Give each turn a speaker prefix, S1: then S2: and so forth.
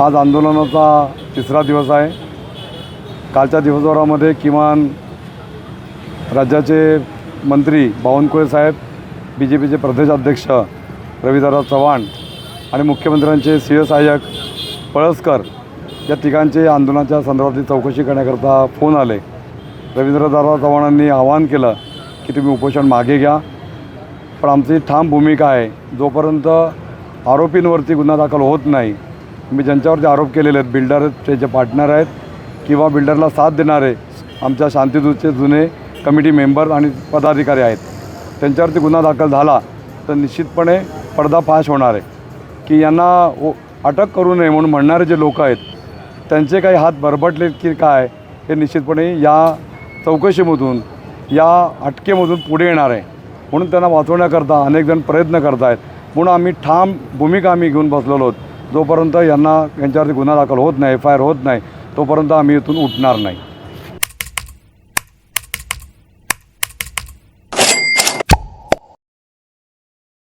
S1: आज आंदोलनाचा तिसरा दिवस आहे. कालच्या दिवसभरामध्ये किमान राज्याचे मंत्री बावनकुळे साहेब बी जे पीचे प्रदेशाध्यक्ष रविदादा चव्हाण आणि मुख्यमंत्र्यांचे सिंह सहाय्यक पळसकर या तिघांचे आंदोलनाच्या संदर्भातली चौकशी करण्याकरता फोन आले. रवींद्रदादा चव्हाणांनी आवाहन केलं की तुम्ही उपोषण मागे घ्या. पण आमची ठाम भूमिका आहे. जोपर्यंत आरोपींवरती गुन्हा दाखल होत नाही मी ज्यांच्यावरती आरोप केलेले आहेत बिल्डरचे जे पार्टनर आहेत किंवा बिल्डरला साथ देणारे आमच्या शांतीदूतचे जुने कमिटी मेंबर आणि पदाधिकारी आहेत त्यांच्यावरती गुन्हा दाखल झाला तर निश्चितपणे पडदाफाश होणार आहे की यांना ओ अटक करू नये म्हणून म्हणणारे जे लोक आहेत त्यांचे काही हात बरबटले की काय हे निश्चितपणे या चौकशीमधून या अटकेमधून पुढे येणार आहे. म्हणून त्यांना वाचवण्याकरता अनेक जण प्रयत्न करत आहेत म्हणून आम्ही ठाम भूमिका आम्ही घेऊन बसलेलो आहोत. जोपर्यंत यांना यांच्यावरती गुन्हा दाखल होत नाही एफ आय आर होत नाही तोपर्यंत आम्ही इथून उठणार नाही.